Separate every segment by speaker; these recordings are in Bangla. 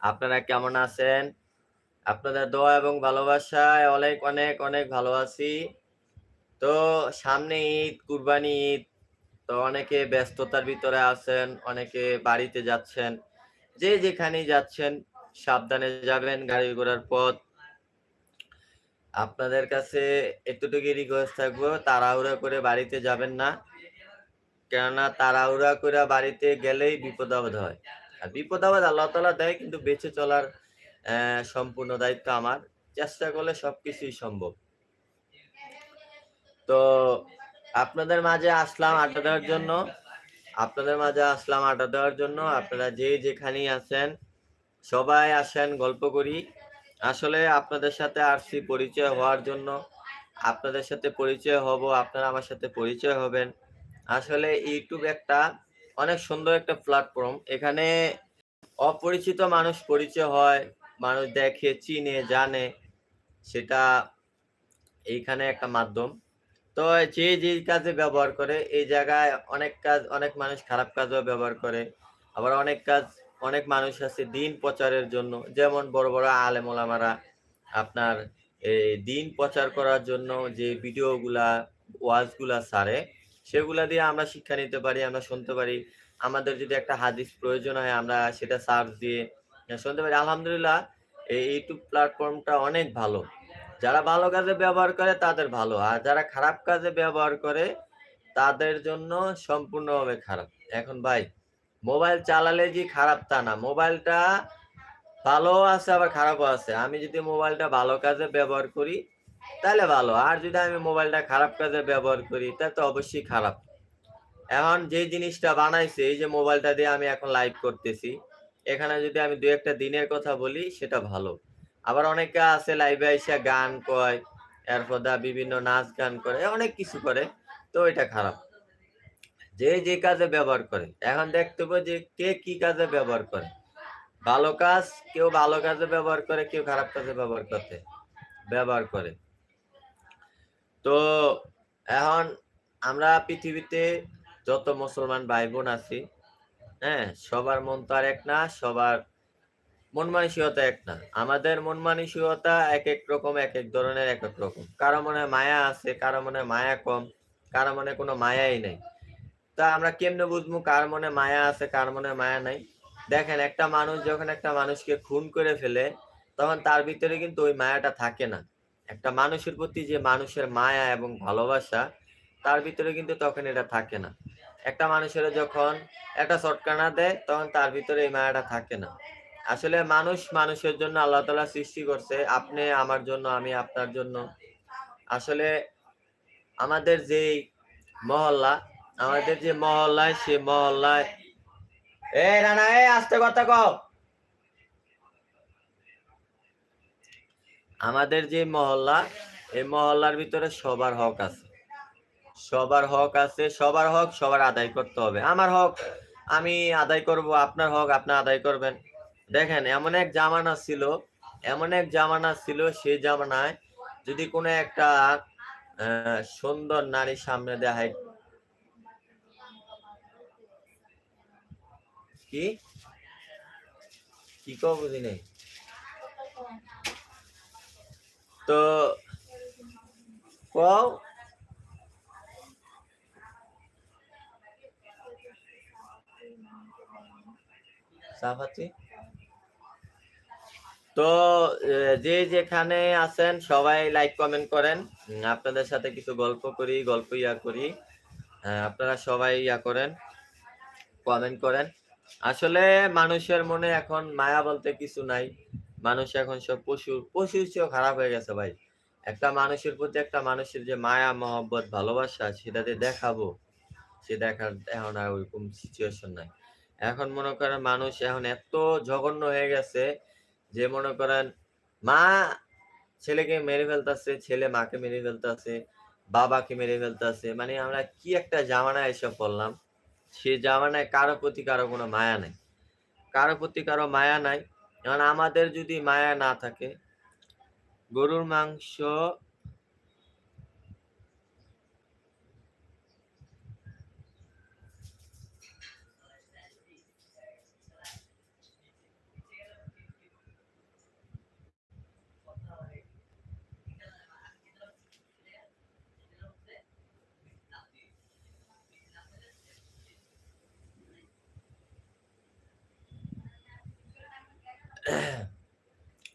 Speaker 1: আপনারা কেমন আছেন? আপনাদের দোয়া এবং ভালোবাসায় অনেক, অনেক, অনেক ভালো আছি। তো সামনে ঈদ, কুরবানি ঈদ। তো অনেকে ব্যস্ততার ভিতরে আছেন, অনেকে বাড়িতে যাচ্ছেন। যে যেখানেই যাচ্ছেন সাবধানে যাবেন গাড়ি ঘোড়ার পথ। আপনাদের কাছে এতটুকুই রিকোয়েস্ট থাকব তাড়াহুড়া করে বাড়িতে যাবেন না। কেননা তাড়াহুড়া করে বাড়িতে গেলেই বিপদ-আপদ হয়। আর বিপদ-আপদ আল্লাহ তাআলা দেয় কিন্তু বেঁচে চলার সম্পূর্ণ দায়িত্ব আমার। চেষ্টা করলে সবকিছুই সম্ভব। তো আপনাদের মাঝে আসলাম আড্ডা দেওয়ার জন্য। আপনাদের মাঝে আসলাম আড্ডা দেওয়ার জন্য। আপনারা যে যেখানেই আছেন সবাই আসেন গল্প করি। আসলে আপনাদের সাথে আসছি পরিচয় হওয়ার জন্য। আপনাদের সাথে পরিচয় হব, আপনারা আমার সাথে পরিচয় হবেন। আসলে ইউটিউব একটা অনেক সুন্দর একটা প্ল্যাটফর্ম। এখানে অপরিচিত মানুষ পরিচয় হয়, মানুষ দেখে, চিনে, জানে। সেটা এইখানে একটা মাধ্যম। তো যে যেই কাজে ব্যবহার করে এই জায়গায় অনেক কাজ অনেক মানুষ খারাপ কাজও ব্যবহার করে। আবার অনেক কাজ অনেক মানুষ আছে দিন প্রচারের জন্য। যেমন বড়, বড় আলেম ওলামারা আপনার এই দিন প্রচার করার জন্য যে ভিডিওগুলা, ওয়াজগুলা ছাড়ে সেগুলা দিয়ে আমরা শিক্ষা নিতে পারি, আমরা শুনতে পারি। আমাদের যদি একটা হাদিস প্রয়োজন হয় আমরা সেটা সার্চ দিয়ে শুনতে পারি। আলহামদুলিল্লাহ এই ইউটিউব প্ল্যাটফর্মটা অনেক ভালো। যারা ভালো কাজে ব্যবহার করে তাদের ভালো। আর যারা খারাপ কাজে ব্যবহার করে তাদের জন্য সম্পূর্ণভাবে খারাপ। এখন ভাই মোবাইল চালালে যে খারাপ তা না। মোবাইলটা ভালোও আছে আবার খারাপও আছে। আমি যদি মোবাইলটা ভালো কাজে ব্যবহার করি তাইলে ভালো। আর যদি আমি মোবাইলটা খারাপ কাজে ব্যবহার করি তাহলে তো অবশ্যই খারাপ। এখন যে জিনিসটা বানাইছে এই যে মোবাইলটা দিয়ে আমি এখন লাইভ করতেছি। এখানে যদি আমি দু একটা দিনের কথা বলি সেটা ভালো। আবার অনেকে আছে লাইভে আইসা গান কয়, এরপর বিভিন্ন নাচ গান করে, অনেক কিছু করে। তো এটা খারাপ। যে যে কাজে ব্যবহার করে। এখন দেখতে যে কে কি কাজে ব্যবহার করে। ভালো কাজ কেউ ভালো কাজে ব্যবহার করে, কেউ খারাপ কাজে ব্যবহার করতে ব্যবহার করে। তো এখন আমরা পৃথিবীতে যত মুসলমান ভাই-বোন আছি, হ্যাঁ? সবার মন তো আর এক না, সবার মন মানসিকতা এক না। আমাদের মন মানসিকতা এক রকম, এক এক ধরনের এক এক রকম। কারও মনে মায়া আছে, কারও মনে মায়া কম, কারও মনে কোনো মায়াই নাই। তা আমরা কেমনে বুঝব কার মনে মায়া আছে, কার মনে মায়া নাই? দেখেন একটা মানুষ যখন একটা মানুষকে খুন করে ফেলে তখন তার ভিতরে কিন্তু ওই মায়াটা থাকে না। একটা মানুষের প্রতি যে মানুষের মায়া এবং ভালোবাসা তার ভিতরে কিন্তু তখন এটা থাকে না। একটা মানুষের যখন একটা চটকানা দেয় তখন তার ভিতরে এই মায়াটা থাকে না। আসলে মানুষ মানুষের জন্য আল্লাহ তাআলা সৃষ্টি করছে। আপনি আমার জন্য, আমি আপনার জন্য। আসলে আমাদের যেই মহল্লা, আমাদের যে মহল্লায় সে মহল্লায় এই রানা এই আস্তে কথা কও। আমাদের যে মহল্লা, এই মহল্লার ভিতরে সবার হক আছে। সবার হক আছে, সবার হক সবার আদায় করতে হবে। আমার হক আমি আদায় করব, আপনার হক আপনি আদায় করবেন। দেখেন এমন এক জামানা ছিল, এমন এক জামানা ছিল সেই জামানায় যদি কোনো একটা সুন্দর নারীর সামনে হাই কি? কি কও বুঝি নাই? তো কও। পাচ্ছি। তো যে যেখানে আছেন সবাই লাইক কমেন্ট করেন। আপনাদের সাথে কিছু গল্প করি, গল্প ইয়া করি। অ্যা আপনারা সবাই ইয়া করেন, কমেন্ট করেন। আসলে মানুষের মনে এখন মায়া বলতে কিছু নাই। মানুষ এখন সব পশু, পশুর চেয়েও খারাপ হয়ে গেছে ভাই। একটা মানুষের প্রতি একটা মানুষের যে মায়া, মহব্বত, ভালোবাসা সেটা যে দেখাবো, সে দেখার এখন আর ওইরকম সিচুয়েশন নাই। এখন মনে করেন মানুষ এখন এত জঘন্য হয়ে গেছে যে মনে করেন মা ছেলেকে মেরে ফেলতাছে, ছেলে মাকে মেরে ফেলতাছে, বাবাকে মেরে ফেলতাছে। মানে আমরা কি একটা জামানায় এসে পড়লাম। সে জামানায় কারও প্রতি কারও কোনো মায়া নাই। কারও প্রতি কারও মায়া নাই। এখন আমাদের যদি মায়া না থাকে গরুর মাংস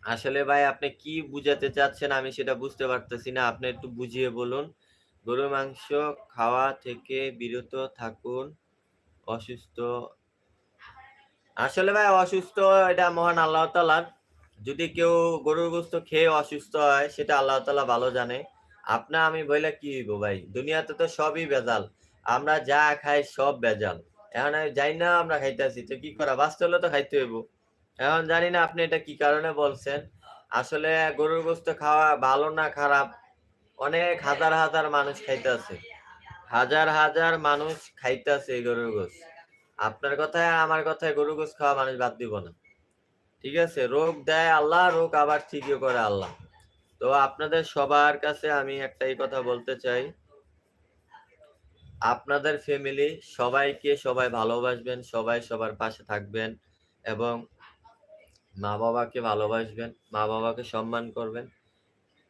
Speaker 1: আসলে ভাই, আপনি কি বুঝাতে চাচ্ছেন আমি সেটা বুঝতে পারতেছি না। আপনি একটু বুঝিয়ে বলুন। গরুর মাংস খাওয়া থেকে বিরত থাকুন। অসুস্থ আসলে ভাই, অসুস্থ এটা মহান আল্লাহ তাআলার। যদি কেউ গরুর গোস্ত খেয়ে অসুস্থ হয়, সেটা আল্লাহ তাআলা ভালো জানে। আপনা আমি বইলা কি হইব ভাই? দুনিয়াতে তো সবই ভেজাল। আমরা যা খাই সব ভেজাল। এখন আমি জানি না আমরা খাইতেছি। তো কি করা? বাঁচতে হলে তো খাইতে হইব। এখন জানি না আপনি এটা কি কারণে বলছেন। আসলে গরুর গোশত খাওয়া ভালো না খারাপ অনেক হাজার, হাজার মানুষ খাইতেছে। হাজার, হাজার মানুষ খাইতেছে গরুর গোশত। আপনার কথায় আমার কথায় গরুর গোশত খাওয়া মানুষ বাদ দিব না। ঠিক আছে? রোগ দেয় আল্লাহ, রোগ আবার ঠিকই করে আল্লাহ। তো আপনাদের সবার কাছে আমি একটাই কথা বলতে চাই। আপনাদের ফ্যামিলি সবাইকে সবাই ভালোবাসবেন, সবাই সবার পাশে থাকবেন এবং মা-বাবাকে ভালোবাসবেন, মা-বাবাকে সম্মান করবেন।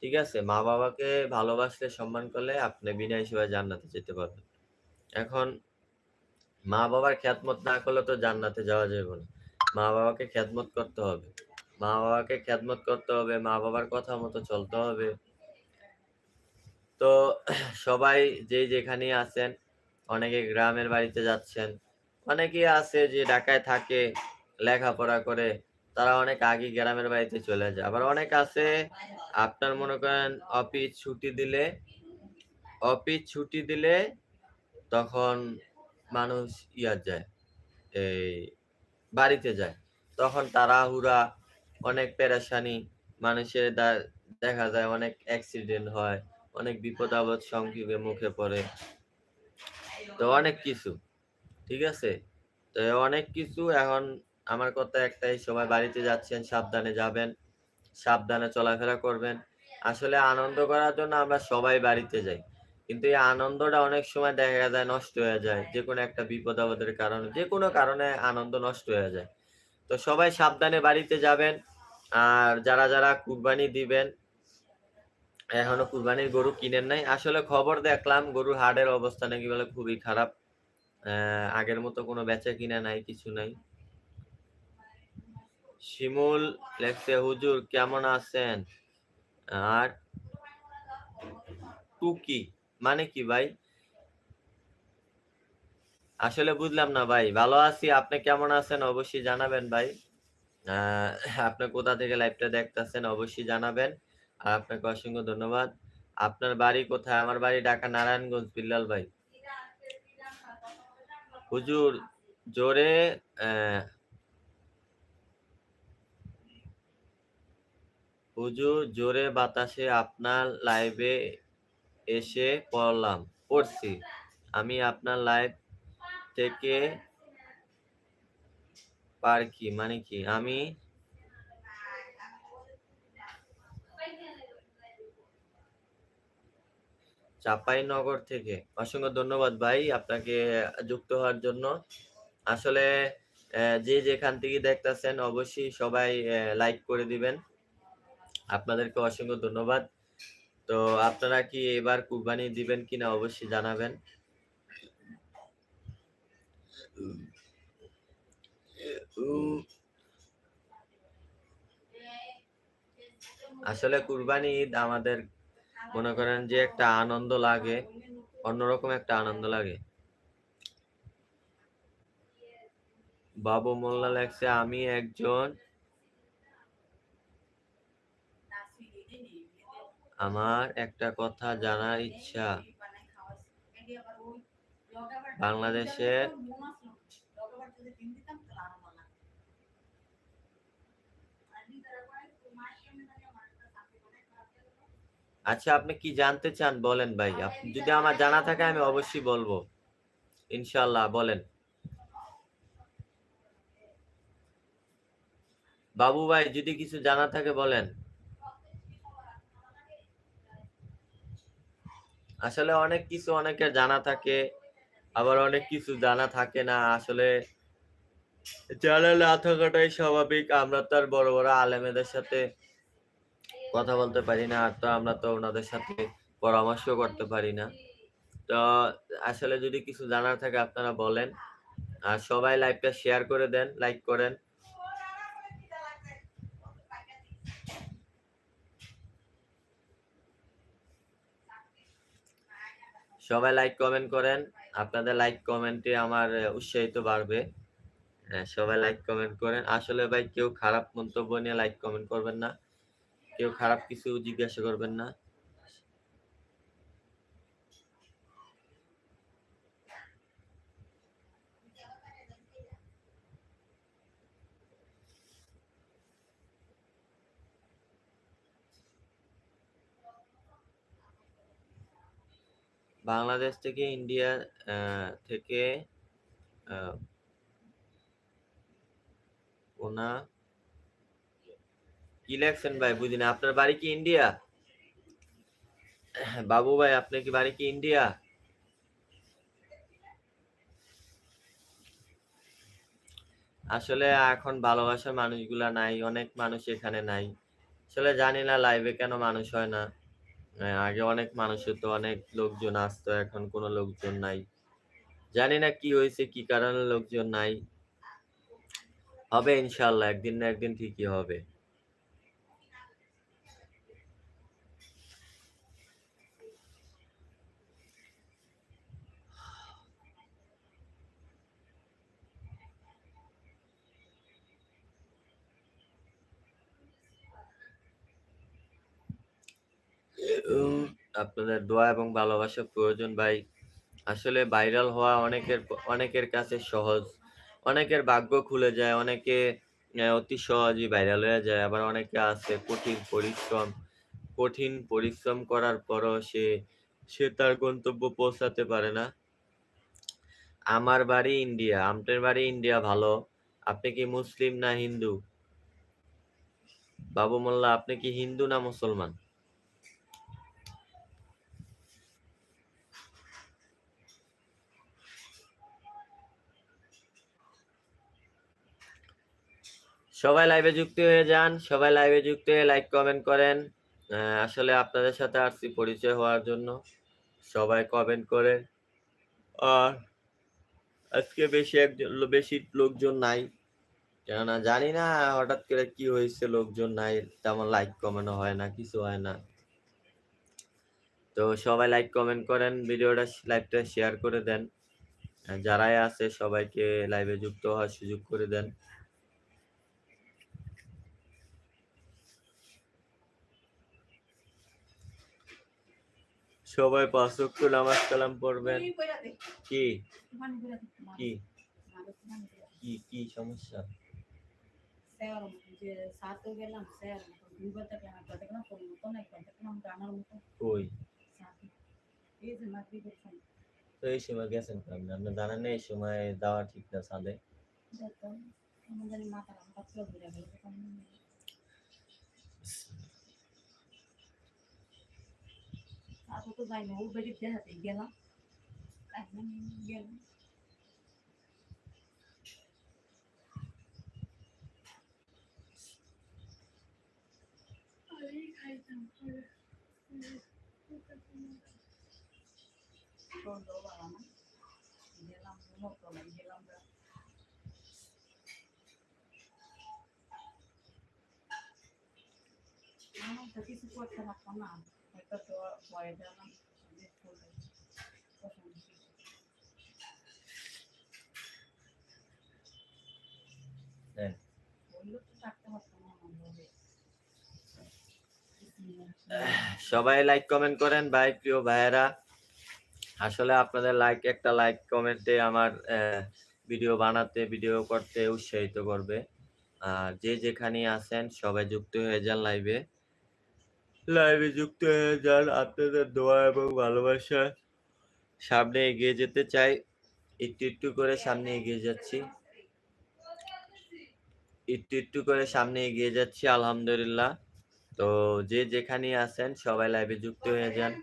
Speaker 1: ঠিক আছে? মা-বাবাকে ভালোবাসলে, সম্মান করলে আপনি বিনা হিসাবে জান্নাতে যেতে পারবেন। এখন মা-বাবার খেদমত না করলে তো জান্নাতে যাওয়া যাবে না। মা-বাবাকে খেদমত করতে হবে। মা-বাবাকে খেদমত করতে হবে, মা-বাবার কথা মতো চলতে হবে। তো সবাই যে যেখানেই আছেন, অনেকে গ্রামের বাড়িতে যাচ্ছেন। অনেকেই আছে যে ঢাকায় থাকে, লেখাপড়া করে। তারা অনেক আগেই গ্রামের বাড়িতে চলে যায়। আবার অনেক আছে আপনার মনে করেন অফিস ছুটি দিলে অফিস ছুটি দিলে তখন মানুষ ইয়া যায়, এই বাড়িতে যায়। তখন তাড়াহুড়া, অনেক পেরেশানি, মানুষের দেখা যায় অনেক অ্যাক্সিডেন্ট হয়, অনেক বিপদ-আপদ সংযোগে মুখে পড়ে। তো অনেক কিছু। ঠিক আছে? তো অনেক কিছু এখন আমার কথা একটাই সবাই বাড়িতে যাচ্ছেন সাবধানে যাবেন। সাবধানে চলাফেরা করবেন। আসলে আনন্দ করার জন্য আমরা সবাই বাড়িতে যাই। কিন্তু এই আনন্দটা অনেক সময় দেখা যায় নষ্ট হয়ে যায়। যে কোনো একটা বিপদ-আপদের কারণে, যে কোনো কারণে আনন্দ নষ্ট হয়ে যায়। তো সবাই সাবধানে বাড়িতে যাবেন। আর যারা, যারা কুরবানি দিবেন এখনও কুরবানির গরু কিনেন নাই। আসলে খবর দেখলাম গরুর হাটের অবস্থা নাকি বলে খুবই খারাপ। আগের মতো কোনো বেচা-কিনা নাই, কিছু নাই। শিমুল লেখছে, "হুজুর কেমন আছেন?" আর টুকি মানে কি ভাই? আসলে বুঝলাম না ভাই। ভালো আছি। আপনি কেমন আছেন অবশ্যই জানাবেন ভাই। আপনি কোথা থেকে লাইভটা দেখতেছেন অবশ্যই জানাবেন। আর আপনাকে অসংখ্য ধন্যবাদ। আপনার বাড়ি কোথায়? আমার বাড়ি ঢাকা নারায়ণগঞ্জ বিল্লাল ভাই। হুজুর জোরে হুজুর জোরে বাতাসে আপনার লাইভে এসে পড়লাম পড়ছি। আমি আপনার লাইভ থেকে পার কি? মানে কি? আমি চাঁপাইনগর থেকে। অসংখ্য ধন্যবাদ ভাই আপনাকে যুক্ত হওয়ার জন্য। আসলে যে যেখান থেকে দেখতেছেন, অবশ্যই সবাই লাইক করে দিবেন। আপনাদেরকে অসংখ্য ধন্যবাদ। তো আপনারা কি এবার কুরবানি দিবেন কিনা অবশ্যই জানাবেন। আসলে কুরবানি ঈদ আমাদের মনে করেন যে একটা আনন্দ লাগে, অন্যরকম একটা আনন্দ লাগে। বাবু মোল্লা লেখছে, "আমি একজন" "আমার একটা কথা জানার ইচ্ছা" "বাংলাদেশের" আচ্ছা আপনি কি জানতে চান বলেন ভাই। আপ যদি আমার জানা থাকে, আমি অবশ্যই বলব ইনশাআল্লাহ, বলেন। বাবু ভাই, যদি কিছু জানা থাকে, বলেন। আসলে অনেক কিছু অনেকের জানা থাকে, আবার অনেক কিছু জানা থাকে না। আসলে জানা না থাকাটাই স্বাভাবিক। আমরা তো আর বড়, বড় আলেমেদের সাথে কথা বলতে পারি না। আর তো আমরা তো ওনাদের সাথে পরামর্শ করতে পারি না। তো আসলে যদি কিছু জানার থাকে আপনারা বলেন। আর সবাই লাইভটা শেয়ার করে দেন, লাইক করেন। সবাই লাইক কমেন্ট করেন। আপনাদের লাইক কমেন্টে আমার উৎসাহিত বাড়বে। সবাই লাইক কমেন্ট করেন। আসলে ভাই, কেউ খারাপ মন্তব্য নিয়ে লাইক কমেন্ট করবেন না। কেউ খারাপ কিছু জিজ্ঞাসা করবেন না। বাংলাদেশ থেকে ইন্ডিয়া থেকে ওনা লেখছেন ভাই, বুঝি না। আপনার বাড়ি কি ইন্ডিয়া? বাবু ভাই, আপনার কি বাড়ি কি ইন্ডিয়া? আসলে এখন ভালোবাসার মানুষগুলা নাই, অনেক মানুষ এখানে নাই। আসলে জানি না লাইভে কেন মানুষ হয় না। আগে অনেক মানুষের তো অনেক লোকজন আসতো, এখন কোনো লোকজন নাই। জানি না কি হয়েছে, কি কারণে লোকজন নাই। হবে ইনশাল্লাহ একদিন না একদিন ঠিকই হবে। আপনাদের দোয়া এবং ভালোবাসা প্রয়োজন ভাই। আসলে ভাইরাল হওয়া অনেকের অনেকের কাছে সহজ। অনেকের ভাগ্য খুলে যায়, অনেকে অতি সহজেই ভাইরাল হয়ে যায়। আবার অনেকে আছে কঠিন পরিশ্রম কঠিন পরিশ্রম করার পরও সে সে তার গন্তব্য পৌঁছাতে পারে না। আমার বাড়ি ইন্ডিয়া আপনার বাড়ি ইন্ডিয়া ভালো। আপনি কি মুসলিম না হিন্দু? বাবু মোল্লা, আপনি কি হিন্দু না মুসলমান? সবাই লাইভে যুক্ত হয়ে যান, সবাই লাইভে যুক্ত হয়ে লাইক কমেন্ট করেন। আসলে আপনাদের সাথে আসছি পরিচয় হওয়ার জন্য সবাই কমেন্ট করেন। আর আজকে বেশি একজন, বেশি লোকজন নাই। কেননা জানি না হঠাৎ করে কি হয়েছে, লোকজন নাই, তেমন লাইক কমেন্ট হয় না, কিছু হয় না। তো সবাই লাইক কমেন্ট করেন, ভিডিওটা লাইভটা শেয়ার করে দেন। যারাই আছে সবাইকে লাইভে যুক্ত হওয়ার সুযোগ করে দেন। সবাই পাঁচ ওয়াক্ত নামাজ কালাম পড়বেন। কি? কি? কি কি সমস্যা? তো এই সময় গেছেন কেমন আপনি জানেন না এই সময় যাওয়া ঠিক না সাদে
Speaker 2: তো যাই না ও বেশি দেখাতে গেলাম একদম গেলাম সন্ধ্যা বাবা না গেলাম মোটরলাই গেলাম আমার তো কিছু করতে পারতাম না হয়তো তো পরে গেলাম
Speaker 1: হ্যাঁ।
Speaker 2: বলল তো
Speaker 1: সবাই লাইক কমেন্ট করেন ভাই, প্রিয় ভাইয়েরা। আসলে আপনাদের লাইক একটা লাইক কমেন্টে আমার ভিডিও বানাতে ভিডিও করতে উৎসাহিত করবে। আর যে যেখানে আছেন, সবাই যুক্ত হয়ে যান লাইভে লাইভে যুক্ত হয়ে যান। আপনাদের দোয়া এবং ভালোবাসা সামনে এগিয়ে যেতে চাই। একটু একটু করে সামনে এগিয়ে যাচ্ছি। একটু একটু করে সামনে এগিয়ে যাচ্ছি, আলহামদুলিল্লাহ। তো যে যেখানে আছেন, সবাই লাইভে যুক্ত হয়ে যান।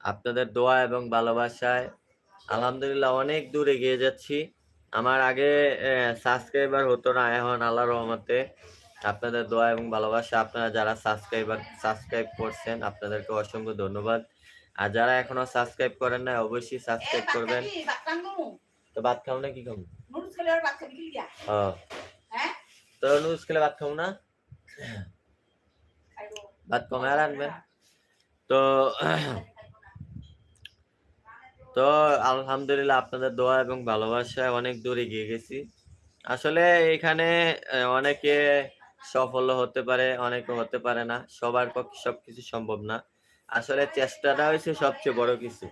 Speaker 1: আপনাদের দোয়া এবং ভালোবাসায় আলহামদুলিল্লাহ অনেক দূর এগিয়ে যাচ্ছি। আমার আগে সাবস্ক্রাইবার হতো না, এখন আল্লাহ রহমতে আপনাদের দোয়া এবং ভালোবাসা আপনারা যারা সাবস্ক্রাইবার সাবস্ক্রাইব করছেন আপনাদেরকে অসংখ্য ধন্যবাদ। আর যারা এখনও সাবস্ক্রাইব করেন না অবশ্যই সাবস্ক্রাইব করবেন। তো ভাত খাও না কি খাব? ও। তো নুজ খেলে ভাত খাব না? ভাত কমে আর আনবেন। তো তো আলহামদুলিল্লাহ আপনাদের দোয়া এবং ভালোবাসায় অনেক দূর এগিয়ে গেছি। আসলে এখানে অনেকে সফল হতে পারে অনেকে হতে পারে না। সবার পক্ষে সবকিছু সম্ভব না। আসলে চেষ্টাটা হয়েছে সবচেয়ে বড় কিছু।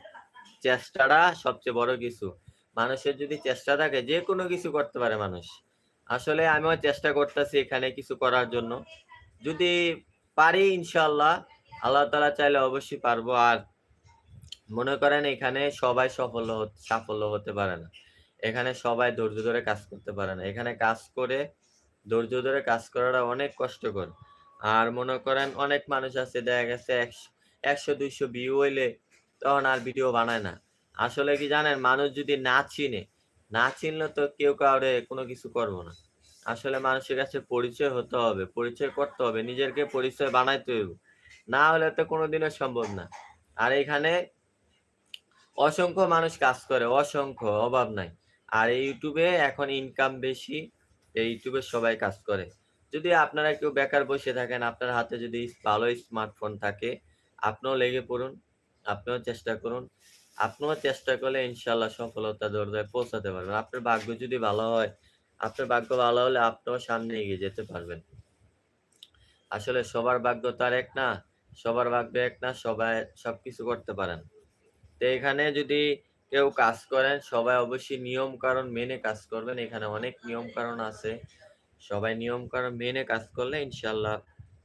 Speaker 1: চেষ্টাটা সবচেয়ে বড় কিছু। মানুষের যদি চেষ্টা থাকে, যে কোনো কিছু করতে পারে মানুষ। আসলে আমিও চেষ্টা করতেছি এখানে কিছু করার জন্য। যদি পারি ইনশাল্লাহ আল্লাহ তালা চাইলে অবশ্যই পারব। আর মনে করেন এখানে সবাই সফল সাফল্য হতে পারে না। এখানে সবাই ধৈর্য ধরে কাজ করতে পারে না। এখানে কাজ করে ধৈর্য ধরে কাজ করাটা অনেক কষ্টকর। আর মনে করেন অনেক মানুষ আছে, দেখা গেছে একশো দুইশো ভিউ হইলে তখন আর ভিডিও বানায় না। আসলে কি জানেন, মানুষ যদি না চিনে, না চিনলে তো কেউ কাউরে কোনো কিছু করব না। আসলে মানুষের কাছে পরিচয় হতে হবে, পরিচয় করতে হবে নিজেকে পরিচয় বানাইতে হবে না হলে তো কোনোদিনও সম্ভব না। আর এখানে অসংখ্য মানুষ কাজ করে, অসংখ্য, অভাব নাই। আর ইউটিউবে এখন ইনকাম বেশি ইউটিউবে সবাই কাজ করে। যদি আপনারা কেউ বেকার বসে থাকেন, আপনার হাতে যদি ভালো স্মার্টফোন থাকে, আপনিও লেগে পড়ুন, আপনিও চেষ্টা করুন। আপনিও চেষ্টা করলে ইনশাল্লাহ সফলতা দরজায় পৌঁছাতে পারবেন। আপনার ভাগ্য যদি ভালো হয়, আপনার ভাগ্য ভালো হলে আপনিও সামনে এগিয়ে যেতে পারবেন। আসলে সবার ভাগ্য তো আর এক না, সবার ভাগ্য এক না, সবাই সবকিছু করতে পারেন। তো এখানে যদি কেউ কাজ করেন সবাই অবশ্যই নিয়ম কারণ মেনে কাজ করবেন। এখানে অনেক নিয়ম কারণ আছে। সবাই নিয়ম কারণ মেনে কাজ করলে ইনশাল্লাহ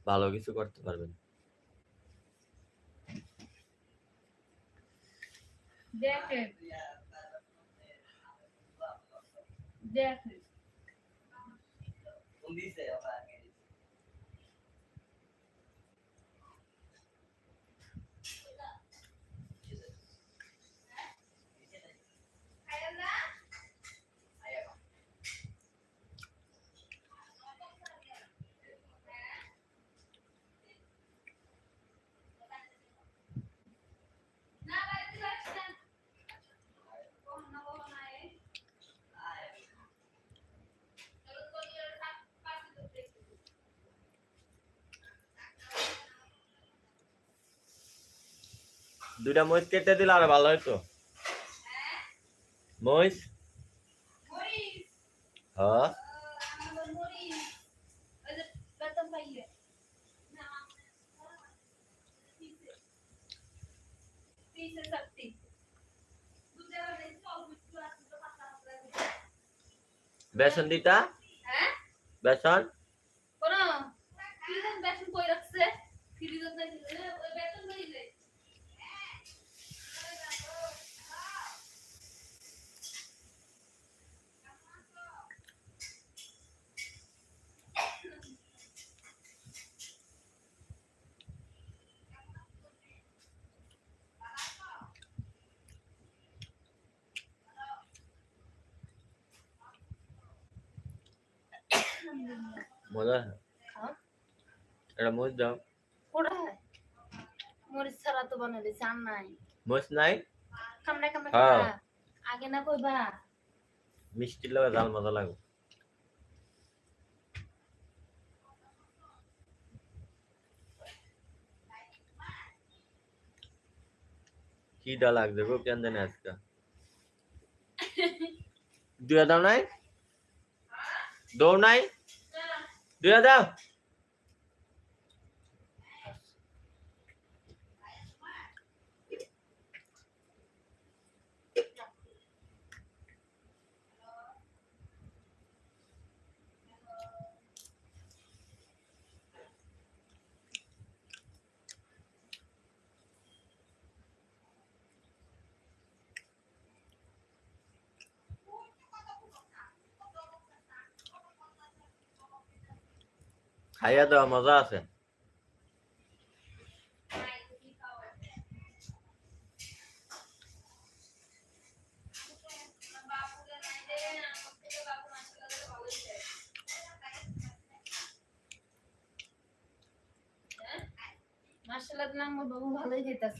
Speaker 1: ভালো কিছু করতে পারবেন।
Speaker 2: দেখেন। দেখেন।
Speaker 1: দুইটা মহিষ কেটে দিলে আরও ভালো হতো মহিষ? হ্যাঁ? বেসন দিতা? বেসন?
Speaker 2: কোনো? বেসন কই রাখছে? ফ্রিজের ওই বেসন কই যায়
Speaker 1: মজা
Speaker 2: খাও
Speaker 1: এটা মহিষ দাও
Speaker 2: কোথায় মরিচ ছাড়া তো বানালে চান নাই
Speaker 1: মহিষ নাই
Speaker 2: কামড়া কামড়া
Speaker 1: হ্যাঁ।
Speaker 2: খা। আগে না কইবা
Speaker 1: মিষ্টির লগে জাল মজা লাগবে কি ডা লাগবে গো কেন জানি আজকে দুয়া দাও নাই দৌ নাই দুয়া দাও খাইয়া দেওয়া মজা আছে।